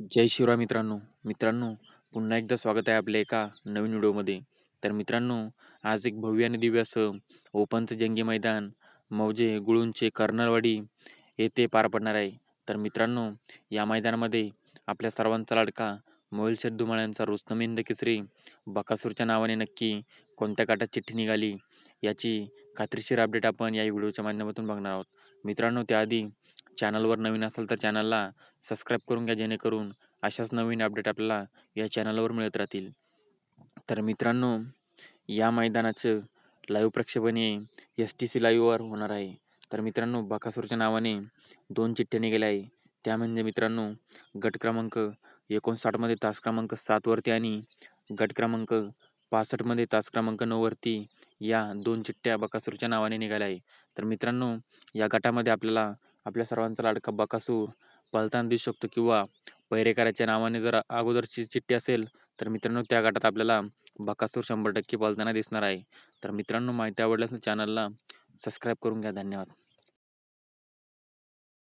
जय शिवराय मित्रांनो. मित्रांनो पुन्हा एकदा स्वागत आहे आपल्या एका नवीन व्हिडिओमध्ये. तर मित्रांनो आज एक भव्य आणि दिव्य असं ओपनचं जंगी मैदान मौजे गुळूंचे कर्नलवाडी येथे पार पडणार आहे. तर मित्रांनो या मैदानामध्ये आपल्या सर्वांचा लाडका मोहिल शेद्दुमाळ यांचा रुस्तमिंद केसरी बकासूरच्या नावाने नक्की कोणत्या काटात चिठ्ठी निघाली याची खात्रीशीर अपडेट आपण या व्हिडिओच्या माध्यमातून बघणार आहोत. मित्रांनो त्याआधी चॅनलवर नवीन असाल तर चॅनलला सबस्क्राईब करून घ्या जेणेकरून अशाच नवीन अपडेट आपल्याला या चॅनलवर मिळत राहतील. तर मित्रांनो या मैदानाचं लाईव्ह प्रक्षेपण हे एस टी सी लाईव्हवर होणार आहे. तर मित्रांनो बकासूरच्या नावाने दोन चिठ्ठ्या निघाल्या आहे. त्या म्हणजे मित्रांनो गट क्रमांक एकोणसाठमध्ये तास क्रमांक सातवरती आणि गट क्रमांक पासष्टमध्ये तास क्रमांक नऊवरती या दोन चिठ्ठ्या बकासूरच्या नावाने निघाल्या आहे. तर मित्रांनो या गटामध्ये आपल्याला आपल्या सर्वांचा लाडका बकासूर पलताना देऊ शकतो किंवा पैरेकराच्या नावाने जर अगोदरची चिठ्ठी असेल तर मित्रांनो त्या गटात आपल्याला बकासूर शंभर टक्के पलताना दिसणार आहे. तर मित्रांनो माहिती आवडल्यास चॅनलला सबस्क्राईब करून घ्या. धन्यवाद.